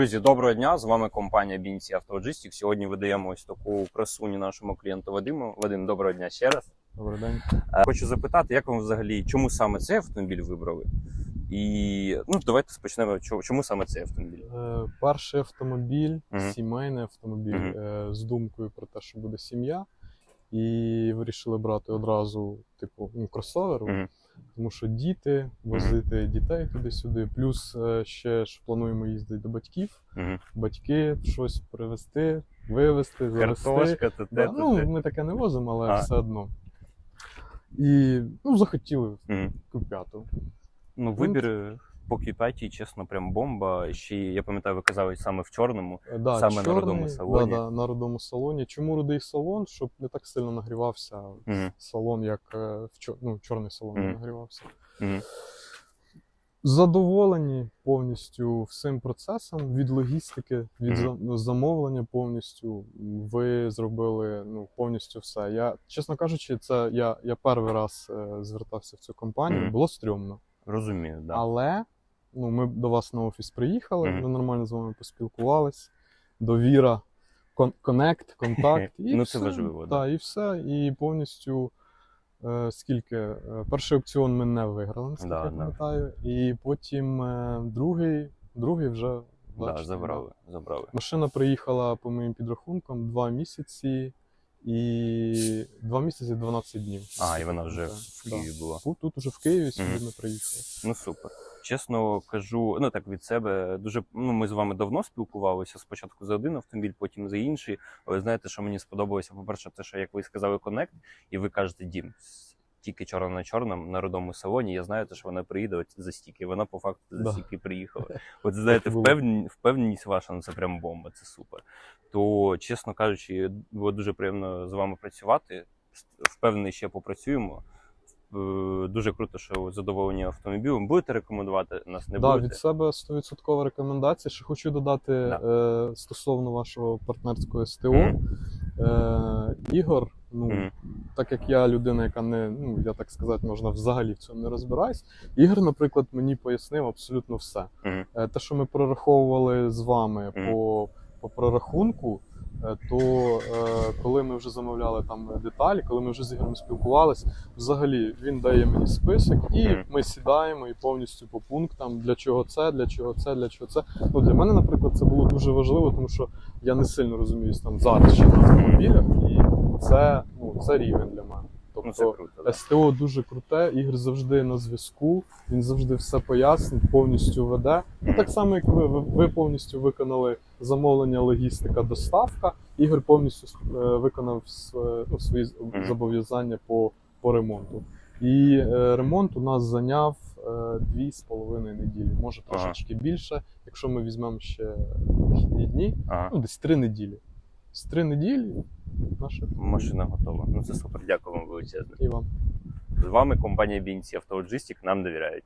Друзі, доброго дня! З вами компанія BNC Автологістик. Сьогодні видаємо ось таку красуню нашому клієнту Вадиму. Вадим, доброго дня ще раз. Добрий день. Е, Хочу запитати, як вам взагалі, чому саме цей автомобіль вибрали? І ну давайте почнемо. чо- Чому саме цей автомобіль? Е, перший автомобіль, Мгм. сімейний автомобіль е, з думкою про те, що буде сім'я. І вирішили брати одразу, типу, ну, кросовер, Мгм. Тому що діти, возити дітей туди-сюди. Плюс е, ще ж плануємо їздити до батьків, батьки щось привезти, вивезти, завести. Да, ну, ми таке не возимо, але А. все одно. І ну, захотіли куп'яту. Q5. Ну, вибір е, по Q5, чесно, прям бомба. Ще я пам'ятаю, ви казали саме в чорному. Е, Да, Саме на чорний, рудому салоні. Да, да, на рудому салоні. Чому рудий салон? Щоб не так сильно нагрівався Мгм. салон, як е, в чор... ну, чорний салон не Мгм. нагрівався. Мгм. Задоволені повністю всім процесом від логістики, від за- ну, замовлення повністю. Ви зробили ну, повністю все. Я, чесно кажучи, це я, я перший раз е, звертався в цю компанію. Мгм. Було стрьомно. Розумію, да. Але ну, ми до вас на офіс приїхали, ми нормально з вами поспілкувались. Довіра, кон- коннект, контакт. І Ну, все. це важливо, Так, да. і все. І повністю е, скільки. е, Перший опціон ми не виграли, наскільки Да, я да. пам'ятаю. І потім е, другий, другий вже. Да, бачите, забрали, забрали. Машина приїхала по моїм підрахункам два місяці і два місяці 12 днів. А, і вона вже Так, в да. Києві була. Тут, тут уже в Києві сюди Мгм. ми приїхали. Ну супер. Чесно кажу, ну так від себе дуже ну ми з вами давно спілкувалися. Спочатку за один автомобіль, потім за інший. Але знаєте, що мені сподобалося? По-перше, те, що як ви сказали, Connect, і ви кажете, дім. Тільки чорно на чорному на родому салоні. Я знаю, те, що вона приїде от за стільки. Вона по факту за Да. стільки приїхала. От знаєте, впевнені, впевненість ваша, ну це прям бомба, це супер. То, чесно кажучи, було дуже приємно з вами працювати. Впевнений, ще попрацюємо. Дуже круто, що ви задоволені автомобілем. Будете рекомендувати нас? Не да, будете? від себе 100% рекомендація. Ще хочу додати е, стосовно вашого партнерського СТО. Мгм. Е, Ігор, ну Мгм. так як я людина, яка не, ну я так сказати, можна взагалі в цьому не розбираюсь. Ігор, наприклад, мені пояснив абсолютно все. Мгм. Е, Те, що ми прораховували з вами Мгм. по, по прорахунку, то е, коли ми вже замовляли там деталі, коли ми вже з Ігорем спілкувалися, взагалі він дає мені список, і ми сідаємо і повністю по пунктам, для чого це, для чого це, для чого це. Ну для мене, наприклад, це було дуже важливо, тому що я не сильно розуміюсь там зараз ще на автомобілях, і це, ну, це рівень для мене. Ну, Тобто круто. Да. СТО дуже круте, Ігор завжди на зв'язку, він завжди все пояснить, повністю веде. Ну, так само, як ви, ви, повністю виконали замовлення, логістика, доставка. Ігор повністю е, виконав с- ну, свої зобов'язання по, по ремонту. І е, ремонт у нас зайняв е, дві з половиною неділі, може Ага. трошечки більше, якщо ми візьмемо ще вихідні дні, Ага. ну десь три неділі. З три неділі наша Машина готова. Ну це супер. Дякую вам величезне. і вам. З вами компанія Бінці Автолоджистік Нам довіряють.